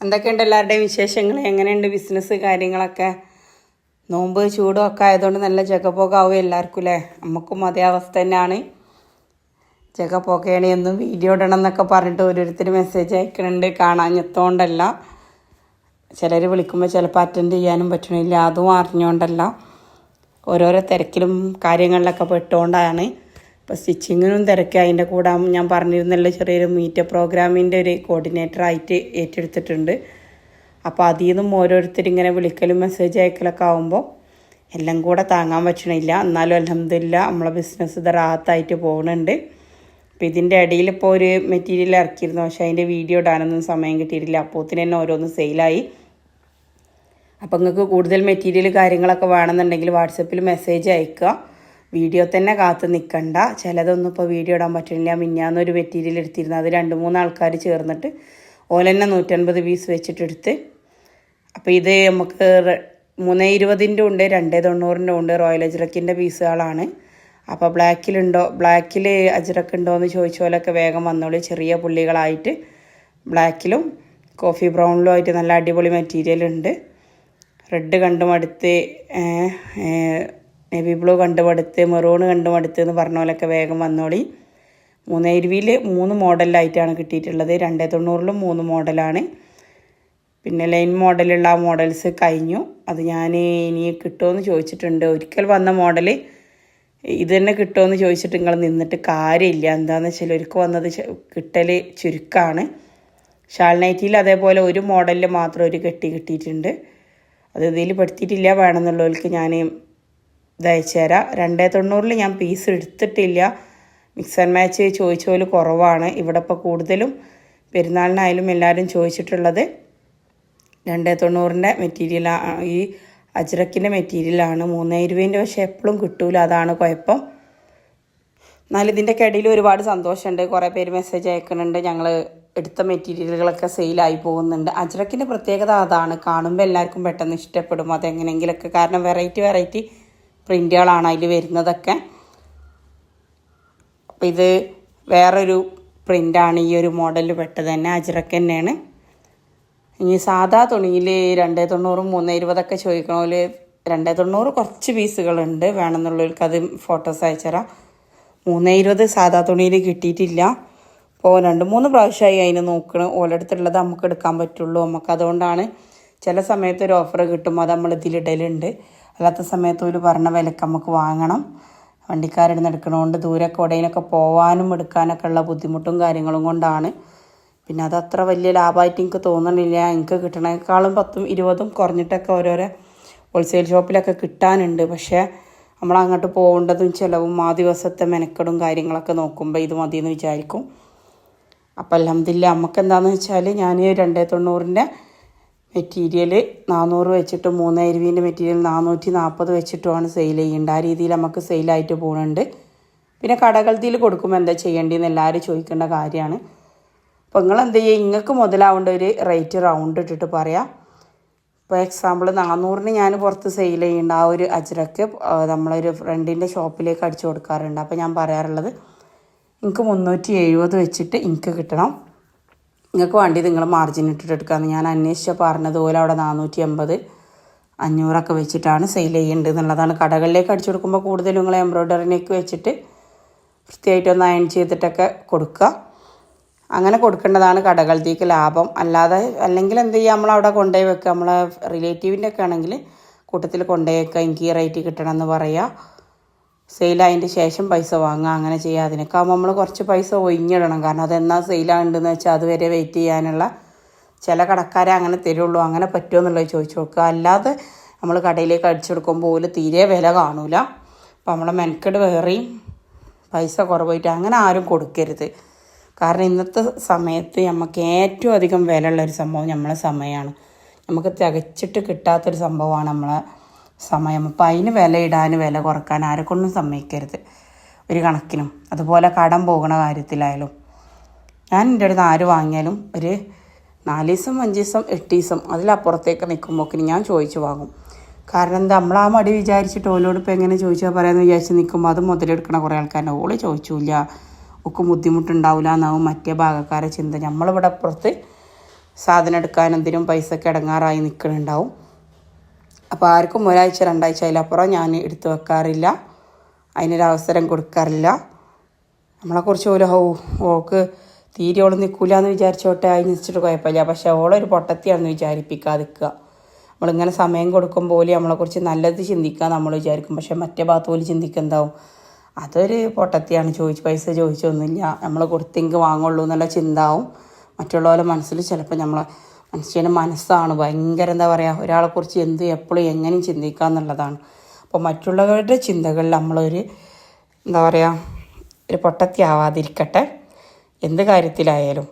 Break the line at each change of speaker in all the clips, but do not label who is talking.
എന്തൊക്കെയുണ്ട് എല്ലാവരുടെയും വിശേഷങ്ങൾ? എങ്ങനെയുണ്ട് ബിസിനസ് കാര്യങ്ങളൊക്കെ? നോമ്പ് ചൂടും ഒക്കെ ആയതുകൊണ്ട് നല്ല ജഗപോകാവും എല്ലാവർക്കും അല്ലേ? നമുക്കും അതേ അവസ്ഥ തന്നെയാണ്. ജഗപോകയാണ് എന്നും വീഡിയോ ഇടണം എന്നൊക്കെ പറഞ്ഞിട്ട് ഓരോരുത്തർ മെസ്സേജ് അയക്കണുണ്ട്. കാണാഞ്ഞത്തോണ്ടല്ല ചിലർ വിളിക്കുമ്പോൾ ചിലപ്പോൾ അറ്റൻഡ് ചെയ്യാനും പറ്റണില്ല. അതും അറിഞ്ഞുകൊണ്ടല്ല ഓരോരോ തിരക്കിലും കാര്യങ്ങളിലൊക്കെ പെട്ടുകൊണ്ടാണ് ഇപ്പോൾ സ്റ്റിച്ചിങ്ങിനും തിരക്ക് അതിന്റെ കൂടെ ഞാൻ പറഞ്ഞിരുന്നല്ലോ ചെറിയൊരു മീറ്റ് പ്രോഗ്രാമിന്റെ ഒരു കോർഡിനേറ്റർ ആയിട്ട് ഏറ്റെടുത്തിട്ടുണ്ട്. അപ്പോൾ അതിൽ നിന്നും ഓരോരുത്തർ ഇങ്ങനെ വിളിക്കലും മെസ്സേജ് അയക്കലൊക്കെ ആകുമ്പോൾ എല്ലാം കൂടെ താങ്ങാൻ പറ്റണില്ല. എന്നാലും അലഹമില്ല നമ്മളെ ബിസിനസ് ഇത് റാത്തായിട്ട് പോകുന്നുണ്ട് അപ്പോൾ ഇതിന്റെ ഇടയിൽ ഇപ്പോൾ ഒരു മെറ്റീരിയൽ ഇറക്കിയിരുന്നു. പക്ഷേ അതിന്റെ വീഡിയോ ഇടാനൊന്നും സമയം കിട്ടിയിട്ടില്ല. അപ്പോത്തിന് തന്നെ ഓരോന്ന് സെയിലായി അപ്പോൾ നിങ്ങൾക്ക് കൂടുതൽ മെറ്റീരിയൽ കാര്യങ്ങളൊക്കെ വേണമെന്നുണ്ടെങ്കിൽ വാട്സപ്പിൽ മെസ്സേജ് അയക്കുക വീഡിയോ തന്നെ കാത്തു നിൽക്കണ്ട ചിലതൊന്നും ഇപ്പോൾ വീഡിയോ ഇടാൻ പറ്റുന്നില്ല. മിന്നാന്നൊരു മെറ്റീരിയൽ എടുത്തിരുന്നു. അത് രണ്ട് മൂന്ന് ആൾക്കാർ ചേർന്നിട്ട് ഓലെന്നെ നൂറ്റൻപത് പീസ് വെച്ചിട്ടെടുത്ത്. അപ്പോൾ ഇത് നമുക്ക് മൂന്ന് ഇരുപതിന്റെ ഉണ്ട് രണ്ട് തൊണ്ണൂറിന്റെ ഉണ്ട്. റോയൽ അജ്രക്കിന്റെ പീസുകളാണ് അപ്പോൾ ബ്ലാക്കിലുണ്ടോ? ബ്ലാക്കിൽ അജ്രക്ക് ഉണ്ടോ എന്ന് ചോദിച്ച പോലെയൊക്കെ വേഗം വന്നോളൂ. ചെറിയ പുള്ളികളായിട്ട് ബ്ലാക്കിലും കോഫി ബ്രൗണിലും ആയിട്ട് നല്ല അടിപൊളി മെറ്റീരിയൽ ഉണ്ട്. റെഡ് കണ്ടും അടുത്ത് നേവി ബ്ലൂ കണ്ടു അടുത്ത് മെറൂൺ കണ്ടു അടുത്ത് എന്ന് പറഞ്ഞ പോലെയൊക്കെ വേഗം വന്നോളി. മൂന്ന് ഇരുവിയിൽ മൂന്ന് മോഡലിലായിട്ടാണ് കിട്ടിയിട്ടുള്ളത്. രണ്ടേ തൊണ്ണൂറിലും മൂന്ന് മോഡലാണ് പിന്നെ ലൈൻ മോഡലുള്ള ആ മോഡൽസ് കഴിഞ്ഞു. അത് ഞാൻ ഇനി കിട്ടുമെന്ന് ചോദിച്ചിട്ടുണ്ട്. ഒരിക്കൽ വന്ന മോഡൽ ഇത് തന്നെ കിട്ടുമെന്ന് ചോദിച്ചിട്ട് നിങ്ങൾ നിന്നിട്ട് കാര്യമില്ല. എന്താണെന്ന് വെച്ചാൽ ഒരിക്കൽ വന്നത് കിട്ടൽ ചുരുക്കമാണ് ഷാൾ നൈറ്റിയിൽ അതേപോലെ ഒരു മോഡലിൽ മാത്രം ഒരു കെട്ടി കിട്ടിയിട്ടുണ്ട്. അത് ഇതിൽ പെടുത്തിയിട്ടില്ല വേണമെന്നുള്ളവർക്ക് ഞാൻ ഇത് അയച്ചു തരാം. രണ്ടേ തൊണ്ണൂറിൽ ഞാൻ പീസ് എടുത്തിട്ടില്ല. മിക്സ് ആൻഡ് മാച്ച് ചോദിച്ച പോലെ കുറവാണ്. ഇവിടെ ഇപ്പോൾ കൂടുതലും പെരുന്നാളിനായാലും എല്ലാവരും ചോദിച്ചിട്ടുള്ളത് രണ്ടേ തൊണ്ണൂറിന്റെ മെറ്റീരിയൽ ഈ അജ്രക്കിന്റെ മെറ്റീരിയലാണ് മൂന്നേ ഇരുപതിന്റെ പക്ഷേ എപ്പോഴും കിട്ടൂല. അതാണ് കുഴപ്പം. എന്നാലും ഇതിന്റെ കിടയിൽ ഒരുപാട് സന്തോഷമുണ്ട്. കുറേ പേര് മെസ്സേജ് അയക്കുന്നുണ്ട്. ഞങ്ങൾ എടുത്ത മെറ്റീരിയലുകളൊക്കെ സെയിലായി പോകുന്നുണ്ട്. അജ്രക്കിന്റെ പ്രത്യേകത അതാണ്. കാണുമ്പോൾ എല്ലാവർക്കും പെട്ടെന്ന് ഇഷ്ടപ്പെടും. അതെങ്ങനെയെങ്കിലൊക്കെ. കാരണം വെറൈറ്റി വെറൈറ്റി പ്രിന്റുകളാണ് അതിൽ വരുന്നതൊക്കെ. അപ്പം ഇത് വേറൊരു പ്രിന്റാണ് ഈ ഒരു മോഡലിൽ പെട്ടത് തന്നെ അജിറക്ക് തന്നെയാണ്. ഇനി സാധാ തുണിയിൽ രണ്ടേ തൊണ്ണൂറും മൂന്നേ ഇരുപതൊക്കെ ചോദിക്കണ രണ്ടേ തൊണ്ണൂറ് കുറച്ച് പീസുകളുണ്ട് വേണമെന്നുള്ളവർക്ക് അത് ഫോട്ടോസ് അയച്ചുതരാം മൂന്നേ ഇരുപത് സാധാ തുണിയിൽ കിട്ടിയിട്ടില്ല. അപ്പോൾ രണ്ട് മൂന്ന് പ്രാവശ്യമായി അതിന് നോക്കണം. ഓലടുത്തുള്ളത് നമുക്ക് എടുക്കാൻ പറ്റുള്ളൂ. നമുക്ക് അതുകൊണ്ടാണ് ചില സമയത്ത് ഒരു ഓഫർ കിട്ടുമ്പോൾ അത് നമ്മൾ ഇതിലിടലുണ്ട്. അല്ലാത്ത സമയത്ത് ഒരു പറഞ്ഞ വിലക്ക് നമുക്ക് വാങ്ങണം. വണ്ടിക്കാരിടുന്ന് എടുക്കണതുകൊണ്ട് ദൂരൊക്കെ ഉടയിനൊക്കെ പോവാനും എടുക്കാനൊക്കെ ഉള്ള ബുദ്ധിമുട്ടും കാര്യങ്ങളും കൊണ്ടാണ്. പിന്നെ അത് അത്ര വലിയ ലാഭമായിട്ട് എനിക്ക് തോന്നണില്ല. എനിക്ക് കിട്ടണേക്കാളും പത്തും ഇരുപതും കുറഞ്ഞിട്ടൊക്കെ ഓരോരോ ഹോൾസെയിൽ ഷോപ്പിലൊക്കെ കിട്ടാനുണ്ട്. പക്ഷേ നമ്മൾ അങ്ങോട്ട് പോകേണ്ടതും ചിലവും ആ ദിവസത്തെ മെനക്കെടും കാര്യങ്ങളൊക്കെ നോക്കുമ്പോൾ ഇത് മതിയെന്ന് വിചാരിക്കും. അപ്പം അലഹമില്ല നമുക്ക് എന്താണെന്ന് വെച്ചാൽ ഞാൻ രണ്ടേ തൊണ്ണൂറിന്റെ മെറ്റീരിയൽ നാനൂറ് വെച്ചിട്ട് മൂന്ന് അരുവീന്റെ മെറ്റീരിയൽ നാനൂറ്റി നാൽപ്പത് വെച്ചിട്ടുമാണ് സെയിൽ ചെയ്യേണ്ടത് ആ രീതിയിൽ നമുക്ക് സെയിലായിട്ട് പോകുന്നുണ്ട് പിന്നെ കടകൾതിയിൽ കൊടുക്കുമ്പോൾ എന്താ ചെയ്യേണ്ടതെന്ന് എല്ലാവരും ചോദിക്കേണ്ട കാര്യമാണ്. അപ്പോൾ നിങ്ങൾ എന്ത് ചെയ്യുക നിങ്ങൾക്ക് മുതലാവേണ്ട ഒരു റേറ്റ് റൗണ്ട് ഇട്ടിട്ട് പറയാം. ഇപ്പോൾ എക്സാമ്പിൾ നാനൂറിന് ഞാൻ പുറത്ത് സെയിൽ ചെയ്യേണ്ട ആ ഒരു അജ്രക്ക് നമ്മളൊരു ഫ്രണ്ടിന്റെ ഷോപ്പിലേക്ക് അടിച്ചു കൊടുക്കാറുണ്ട്. അപ്പോൾ ഞാൻ പറയാറുള്ളത് എനിക്ക് മുന്നൂറ്റി എഴുപത് വെച്ചിട്ട് എനിക്ക് കിട്ടണം. നിങ്ങൾക്ക് വേണ്ടി നിങ്ങൾ മാർജിൻ ഇട്ടിട്ട് എടുക്കാമെന്ന് ഞാൻ അന്വേഷിച്ച പറഞ്ഞതുപോലെ അവിടെ നാനൂറ്റി എൺപത് അഞ്ഞൂറൊക്കെ വെച്ചിട്ടാണ് സെയിൽ ചെയ്യേണ്ടത് എന്നുള്ളതാണ്. കടകളിലേക്ക് അടിച്ചു കൊടുക്കുമ്പോൾ കൂടുതലും നിങ്ങൾ എംബ്രോയ്ഡറിനേക്ക് വെച്ചിട്ട് വൃത്തിയായിട്ടൊന്ന് അയൺ ചെയ്തിട്ടൊക്കെ കൊടുക്കുക. അങ്ങനെ കൊടുക്കേണ്ടതാണ് കടകളിലേക്ക് ലാഭം. അല്ലാതെ അല്ലെങ്കിൽ എന്ത് ചെയ്യുക നമ്മളവിടെ കൊണ്ടുപോയി വെക്കുക. നമ്മളെ റിലേറ്റീവിന്റെ ഒക്കെ ആണെങ്കിൽ കൂട്ടത്തിൽ കൊണ്ടുപോയി വെക്കുക. എനിക്ക് ഈ റേറ്റ് കിട്ടണമെന്ന് പറയുക സെയിലായതിന്റെ ശേഷം പൈസ വാങ്ങുക അങ്ങനെ ചെയ്യുക. അതിനൊക്കെ ആകുമ്പോൾ നമ്മൾ കുറച്ച് പൈസ ഒഴിഞ്ഞിടണം. കാരണം അതെന്നാ സെയിലാകുന്നുണ്ടെന്ന് വെച്ചാൽ അതുവരെ വെയിറ്റ് ചെയ്യാനുള്ള ചില കടക്കാരെ അങ്ങനെ തരുള്ളൂ. അങ്ങനെ പറ്റുമോ എന്നുള്ളത് ചോദിച്ചു നോക്കുക. അല്ലാതെ നമ്മൾ കടയിലേക്ക് അടിച്ചു കൊടുക്കുമ്പോൾ പോലും തീരെ വില കാണൂല. അപ്പോൾ നമ്മളെ മെനക്കെട് വേറെയും പൈസ കുറവായിട്ട് അങ്ങനെ ആരും കൊടുക്കരുത്. കാരണം ഇന്നത്തെ സമയത്ത് നമുക്ക് ഏറ്റവും അധികം വില ഒരു സംഭവം നമ്മളെ സമയമാണ് നമുക്ക് തികച്ചിട്ട് കിട്ടാത്തൊരു സംഭവമാണ് നമ്മളെ സമയം. അപ്പം അതിന് വില ഇടാൻ വില കുറയ്ക്കാൻ ആരെക്കൊണ്ടും സമ്മതിക്കരുത്. ഒരു കണക്കിനും. അതുപോലെ കടം പോകുന്ന കാര്യത്തിലായാലും. ഞാൻ എന്റെ അടുത്ത് ആര് വാങ്ങിയാലും ഒരു നാല് ദിവസം അഞ്ച് ദിവസം എട്ട് ദിവസം അതിലപ്പുറത്തേക്ക് നിൽക്കുമ്പോക്കിന് ഞാൻ ചോദിച്ചു വാങ്ങും. കാരണം എന്താ നമ്മൾ ആ മടി വിചാരിച്ചിട്ട് ഓലോട് ഇപ്പം എങ്ങനെ ചോദിച്ചാൽ പറയാമെന്ന് വിചാരിച്ച് നിൽക്കുമ്പോൾ അത് മുതലെടുക്കണ കുറേ ആൾക്കാരെ ഓൾ ചോദിച്ചില്ല. ഒക്കെ ബുദ്ധിമുട്ടുണ്ടാവില്ല എന്നാവും മറ്റേ ഭാഗക്കാരെ ചിന്ത. നമ്മളിവിടെ അപ്പുറത്ത് സാധനം എടുക്കാൻ എന്തിനും പൈസക്ക് ഇടങ്ങാറായി നിൽക്കുന്നുണ്ടാവും അപ്പോൾ ആർക്കും ഒരാഴ്ച രണ്ടാഴ്ച അതിലപ്പുറം ഞാൻ എടുത്തു വെക്കാറില്ല. അതിനൊരു അവസരം കൊടുക്കാറില്ല. നമ്മളെക്കുറിച്ച് ഓല ഹോ ഓൾക്ക് തീരെ ഓൾ നിൽക്കില്ല എന്ന് വിചാരിച്ചോട്ടെ അതിന് വെച്ചിട്ട് കുഴപ്പമില്ല. പക്ഷേ ഓളൊരു പൊട്ടത്തിയാണെന്ന് വിചാരിപ്പിക്കാതിരിക്കുക നമ്മളിങ്ങനെ സമയം കൊടുക്കുമ്പോൾ നമ്മളെക്കുറിച്ച് നല്ലത് ചിന്തിക്കുക നമ്മൾ വിചാരിക്കും. പക്ഷേ മറ്റേ ഭാഗത്ത് പോലും ചിന്തിക്കുന്നുണ്ടാവും അതൊരു പൊട്ടത്തിയാണ്. ചോദിച്ച് പൈസ ചോദിച്ചൊന്നുമില്ല. നമ്മൾ കൊടുത്തെങ്കിൽ വാങ്ങുള്ളൂ എന്നുള്ള ചിന്താവും മറ്റുള്ളവരുടെ മനസ്സിൽ ചിലപ്പോൾ നമ്മളെ മനുഷ്യന്റെ മനസ്സാണ്. ഭയങ്കര എന്താ പറയുക ഒരാളെക്കുറിച്ച് എന്ത് എപ്പോഴും എങ്ങനെയും ചിന്തിക്കുക എന്നുള്ളതാണ്. അപ്പോൾ മറ്റുള്ളവരുടെ ചിന്തകളിൽ നമ്മളൊരു എന്താ പറയുക ഒരു പൊട്ടത്തി ആവാതിരിക്കട്ടെ എന്ത് കാര്യത്തിലായാലും.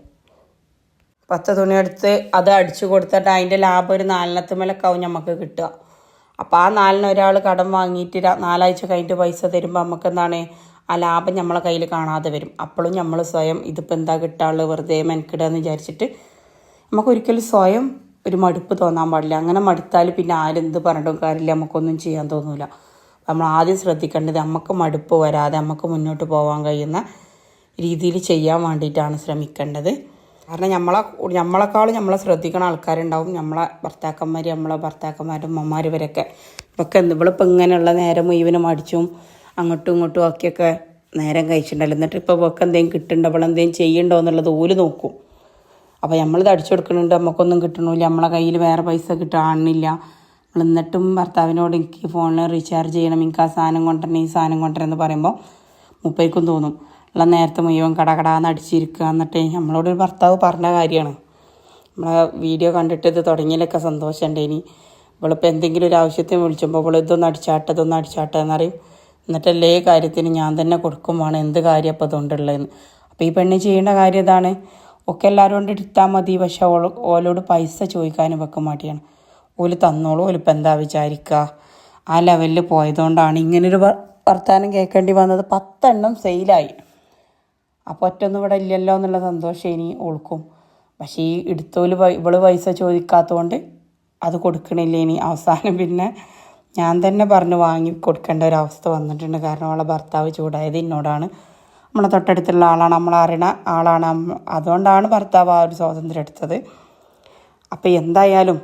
പത്ത് തുണി എടുത്ത് അത് അടിച്ചു കൊടുത്തിട്ട് അതിന്റെ ലാഭം ഒരു നാലിനത്തുമേലൊക്കെ നമുക്ക് കിട്ടുക. അപ്പോൾ ആ നാലിന് ഒരാൾ കടം വാങ്ങിയിട്ട് നാലാഴ്ച കഴിഞ്ഞിട്ട് പൈസ തരുമ്പോൾ നമുക്ക് എന്താണ് ആ ലാഭം നമ്മളെ കയ്യിൽ കാണാതെ വരും. അപ്പോഴും നമ്മൾ സ്വയം ഇതിപ്പോൾ എന്താ കിട്ടാനുള്ളത് വെറുതെ മെനക്കിടുക എന്ന് വിചാരിച്ചിട്ട് നമുക്ക് ഒരിക്കലും സ്വയം ഒരു മടുപ്പ് തോന്നാൻ പാടില്ല. അങ്ങനെ മടുത്താൽ പിന്നെ ആരെന്ത് പറഞ്ഞിട്ടും കാര്യമില്ല. നമുക്കൊന്നും ചെയ്യാൻ തോന്നില്ല നമ്മൾ ആദ്യം ശ്രദ്ധിക്കേണ്ടത് നമുക്ക് മടുപ്പ് വരാതെ നമുക്ക് മുന്നോട്ട് പോകാൻ കഴിയുന്ന രീതിയിൽ ചെയ്യാൻ വേണ്ടിയിട്ടാണ് ശ്രമിക്കേണ്ടത്. കാരണം നമ്മളെ നമ്മളെക്കാളും നമ്മളെ ശ്രദ്ധിക്കുന്ന ആൾക്കാരുണ്ടാവും. നമ്മളെ ഭർത്താക്കന്മാർ നമ്മളെ ഭർത്താക്കന്മാരും അമ്മമാർ ഇവരൊക്കെ. ഇപ്പൊക്കെ എന്ത് ഇവളിപ്പോൾ ഇങ്ങനെയുള്ള നേരം മുഴുവനും അടിച്ചും അങ്ങോട്ടും ഇങ്ങോട്ടും ആക്കിയൊക്കെ നേരം കഴിച്ചിട്ടുണ്ടല്ലോ എന്നിട്ട് ഇപ്പോൾ ഇവൾക്ക് എന്തെങ്കിലും കിട്ടുന്നുണ്ടോ? അവളെന്തെങ്കിലും ചെയ്യണ്ടോ എന്നുള്ളത് ഓൽ നോക്കും. അപ്പോൾ നമ്മളിത് അടിച്ചു കൊടുക്കുന്നുണ്ട് നമുക്കൊന്നും കിട്ടണില്ല. നമ്മളെ കയ്യിൽ വേറെ പൈസ കിട്ടാണില്ല നമ്മൾ എന്നിട്ടും ഭർത്താവിനോട് എനിക്ക് ഫോണിൽ റീചാർജ് ചെയ്യണം. എനിക്ക് ആ സാധനം കൊണ്ടുവരണം ഈ സാധനം കൊണ്ടുവരണം എന്ന് പറയുമ്പോൾ മുപ്പേക്കും തോന്നും. ഉള്ള നേരത്തെ മുഴുവൻ കടകടാന്ന് അടിച്ചിരിക്കുക എന്നിട്ട് നമ്മളോട് ഒരു ഭർത്താവ് പറഞ്ഞ കാര്യമാണ്. നമ്മളെ വീഡിയോ കണ്ടിട്ട് ഇത് തുടങ്ങിയതിലൊക്കെ സന്തോഷമുണ്ട് ഇനി. ഇവളിപ്പോൾ എന്തെങ്കിലും ഒരു ആവശ്യത്തിന് വിളിച്ചപ്പോൾ ഇവൾ ഇതൊന്ന് അടിച്ചാട്ടെ ഇതൊന്ന് അടിച്ചാട്ടെ എന്നറിയും എന്നിട്ട് എല്ലാ കാര്യത്തിനും ഞാൻ തന്നെ കൊടുക്കുമ്പോൾ എന്ത് കാര്യം അപ്പോൾ അതുകൊണ്ടുള്ളതെന്ന് അപ്പോൾ ഈ പെണ്ണ് ചെയ്യേണ്ട കാര്യം ഇതാണ്. ഒക്കെ എല്ലാവരും കൊണ്ട് എടുത്താൽ മതി. പക്ഷെ ഓൾ ഓലോട് പൈസ ചോദിക്കാനും വെക്കാൻ മാട്ടിയാണ് ഓൽ തന്നോളൂ ഓലിപ്പോൾ എന്താ വിചാരിക്കുക ആ ലെവലിൽ പോയതുകൊണ്ടാണ് ഇങ്ങനൊരു വർത്തമാനം കേൾക്കേണ്ടി വന്നത്. പത്തെണ്ണം സെയിലായി. അപ്പോൾ ഒറ്റൊന്നും ഇവിടെ ഇല്ലല്ലോ എന്നുള്ള സന്തോഷം ഇനി ഓൾക്കും. പക്ഷേ ഈ എടുത്തോൽ ഇവൾ പൈസ ചോദിക്കാത്തതുകൊണ്ട് അത് കൊടുക്കണില്ല ഇനി? അവസാനം പിന്നെ ഞാൻ തന്നെ പറഞ്ഞ് വാങ്ങി കൊടുക്കേണ്ട ഒരു അവസ്ഥ വന്നിട്ടുണ്ട്. കാരണം അവളെ ഭർത്താവ് ചൂടായത് എന്നോടാണ് നമ്മളെ തൊട്ടടുത്തുള്ള ആളാണ് നമ്മൾ അറിയണ ആളാണ്. അതുകൊണ്ടാണ് ഭർത്താവ് ആ ഒരു സ്വാതന്ത്ര്യം എടുത്തത്. അപ്പോൾ എന്തായാലും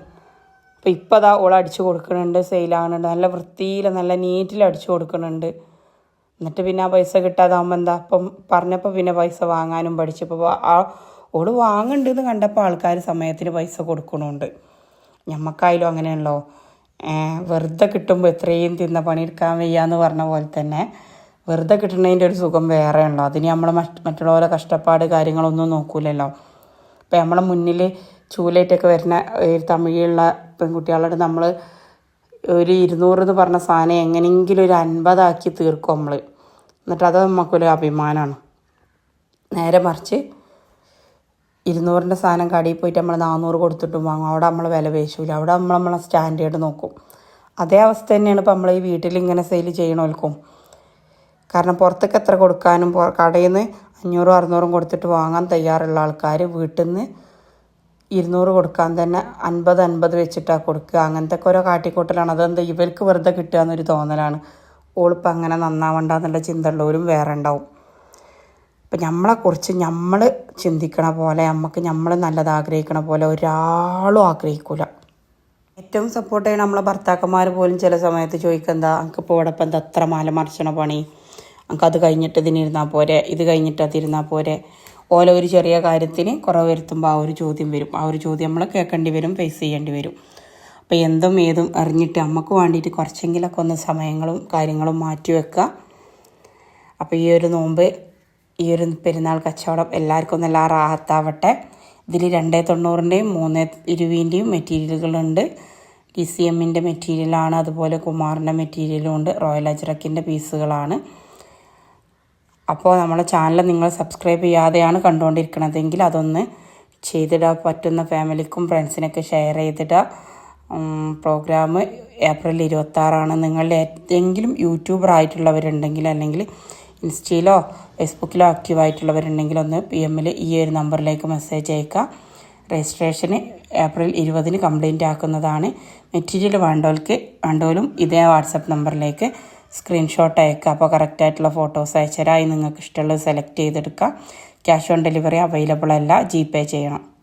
അപ്പോൾ ഇപ്പോൾ അതാ ഓൾ അടിച്ചു കൊടുക്കുന്നുണ്ട് സെയിലാകുന്നുണ്ട് നല്ല വൃത്തിയിൽ നല്ല നീറ്റിൽ അടിച്ചു കൊടുക്കുന്നുണ്ട്. എന്നിട്ട് പിന്നെ ആ പൈസ കിട്ടാതാകുമ്പോൾ എന്താ? അപ്പം പറഞ്ഞപ്പോൾ പിന്നെ പൈസ വാങ്ങാനും പഠിച്ചപ്പോൾ ആ ഓൾ വാങ്ങണ്ടെന്ന് കണ്ടപ്പോൾ ആൾക്കാർ സമയത്തിന് പൈസ കൊടുക്കണുണ്ട്. ഞമ്മക്കായാലും അങ്ങനെയല്ലോ ഏഹ് വെറുതെ കിട്ടുമ്പോൾ എത്രയും തിന്ന പണിയെടുക്കാൻ വയ്യാന്ന് പറഞ്ഞ പോലെ തന്നെ. വെറുതെ കിട്ടുന്നതിന്റെ ഒരു സുഖം വേറെ ഉണ്ടോ? അതിന് നമ്മൾ മറ്റുള്ളവരെ കഷ്ടപ്പാട് കാര്യങ്ങളൊന്നും നോക്കൂലല്ലോ. ഇപ്പം നമ്മളെ മുന്നിൽ ചൂലായിട്ടൊക്കെ വരുന്ന ഒരു തമിഴിലുള്ള പെൺകുട്ടികളോട് നമ്മൾ ഒരു ഇരുന്നൂറ് എന്ന് പറഞ്ഞ സാധനം എങ്ങനെയെങ്കിലും ഒരു അൻപതാക്കി തീർക്കും നമ്മൾ എന്നിട്ട് അത് നമുക്കൊരു അഭിമാനമാണ്. നേരെ മറിച്ച് ഇരുന്നൂറിന്റെ സാധനം കടയിൽ പോയിട്ട് നമ്മൾ നാനൂറ് കൊടുത്തിട്ടും വാങ്ങും. അവിടെ നമ്മൾ വില പേശൂല. അവിടെ നമ്മൾ നമ്മളെ സ്റ്റാൻഡേർഡ് നോക്കും. അതേ അവസ്ഥ തന്നെയാണ് ഇപ്പം നമ്മൾ ഈ വീട്ടിൽ ഇങ്ങനെ സെയിൽ ചെയ്യണവർക്കും കാരണം പുറത്തേക്ക് എത്ര കൊടുക്കാനും കടയിൽ നിന്ന് അഞ്ഞൂറും അറുന്നൂറും കൊടുത്തിട്ട് വാങ്ങാൻ തയ്യാറുള്ള ആൾക്കാർ വീട്ടിൽ നിന്ന് ഇരുന്നൂറ് കൊടുക്കാൻ തന്നെ അൻപത് അൻപത് വെച്ചിട്ടാണ് കൊടുക്കുക. അങ്ങനത്തെ ഓരോ കാട്ടിക്കൂട്ടലാണ്. അതെന്താ ഇവർക്ക് വെറുതെ കിട്ടുക എന്നൊരു തോന്നലാണ്. ഓളിപ്പോൾ അങ്ങനെ നന്നാവണ്ട എന്നുള്ള ചിന്ത ഉള്ളവരും വേറെ ഉണ്ടാവും. അപ്പം നമ്മളെക്കുറിച്ച് നമ്മൾ ചിന്തിക്കണ പോലെ നമുക്ക് നമ്മൾ നല്ലത് ആഗ്രഹിക്കണ പോലെ ഒരാളും ആഗ്രഹിക്കില്ല ഏറ്റവും സപ്പോർട്ട് ചെയ്യുന്ന നമ്മളെ ഭർത്താക്കന്മാർ പോലും ചില സമയത്ത് ചോദിക്കുക എന്താ എനിക്ക് ഇപ്പോൾ ഇവിടെ ഇപ്പം എന്താ അത്ര മാല മറിച്ചണ പണി? നമുക്ക് അത് കഴിഞ്ഞിട്ട് ഇതിനിരുന്നാൽ പോരെ ഇത് കഴിഞ്ഞിട്ട് അതിരുന്നാൽ പോരെ. ഓല ഒരു ചെറിയ കാര്യത്തിന് കുറവ് വരുത്തുമ്പോൾ ആ ഒരു ചോദ്യം വരും. ആ ഒരു ചോദ്യം നമ്മൾ കേൾക്കേണ്ടി വരും ഫേസ് ചെയ്യേണ്ടി വരും. അപ്പോൾ എന്തും ഏതും അറിഞ്ഞിട്ട് നമുക്ക് വേണ്ടിയിട്ട് കുറച്ചെങ്കിലൊക്കെ ഒന്ന് സമയങ്ങളും കാര്യങ്ങളും മാറ്റി വെക്കുക അപ്പോൾ ഈ ഒരു നോമ്പ് ഈ ഒരു പെരുന്നാൾ കച്ചവടം എല്ലാവർക്കും നല്ല റാഹത്താവട്ടെ. ഇതിൽ രണ്ടേ തൊണ്ണൂറിന്റെയും മൂന്ന് ഇരുപതിന്റെയും മെറ്റീരിയലുകളുണ്ട്. ഡി സി എമ്മിന്റെ മെറ്റീരിയലാണ് അതുപോലെ കുമാറിന്റെ മെറ്റീരിയലും ഉണ്ട് റോയൽ അജ്രക്കിന്റെ പീസുകളാണ്. അപ്പോൾ നമ്മളെ ചാനൽ നിങ്ങൾ സബ്സ്ക്രൈബ് ചെയ്യാതെയാണ് കണ്ടുകൊണ്ടിരിക്കണതെങ്കിൽ അതൊന്ന് ചെയ്തിടാൻ പറ്റുന്ന ഫാമിലിക്കും ഫ്രണ്ട്സിനൊക്കെ ഷെയർ ചെയ്തിടുക പ്രോഗ്രാം ഏപ്രിൽ ഇരുപത്താറാണ്. നിങ്ങളുടെ ഏതെങ്കിലും യൂട്യൂബർ ആയിട്ടുള്ളവരുണ്ടെങ്കിൽ അല്ലെങ്കിൽ ഇൻസ്റ്റയിലോ ഫേസ്ബുക്കിലോ ആക്റ്റീവ് ആയിട്ടുള്ളവരുണ്ടെങ്കിൽ ഒന്ന് പി എമ്മിൽ ഈ ഒരു നമ്പറിലേക്ക് മെസ്സേജ് അയക്കുക രജിസ്ട്രേഷന് ഏപ്രിൽ ഇരുപതിന് കംപ്ലീറ്റ് ആക്കുന്നതാണ്. മെറ്റീരിയൽ വേണ്ടവർക്ക് വേണ്ടവരും ഇതേ വാട്സപ്പ് നമ്പറിലേക്ക് സ്ക്രീൻഷോട്ട് അയക്കുക. അപ്പോൾ കറക്റ്റായിട്ടുള്ള ഫോട്ടോസ് അയച്ചുതരാം നിങ്ങൾക്ക് ഇഷ്ടമുള്ളത് സെലക്ട് ചെയ്തെടുക്കുക. ക്യാഷ് ഓൺ ഡെലിവറി അവൈലബിൾ അല്ല. ജി പേ ചെയ്യണം.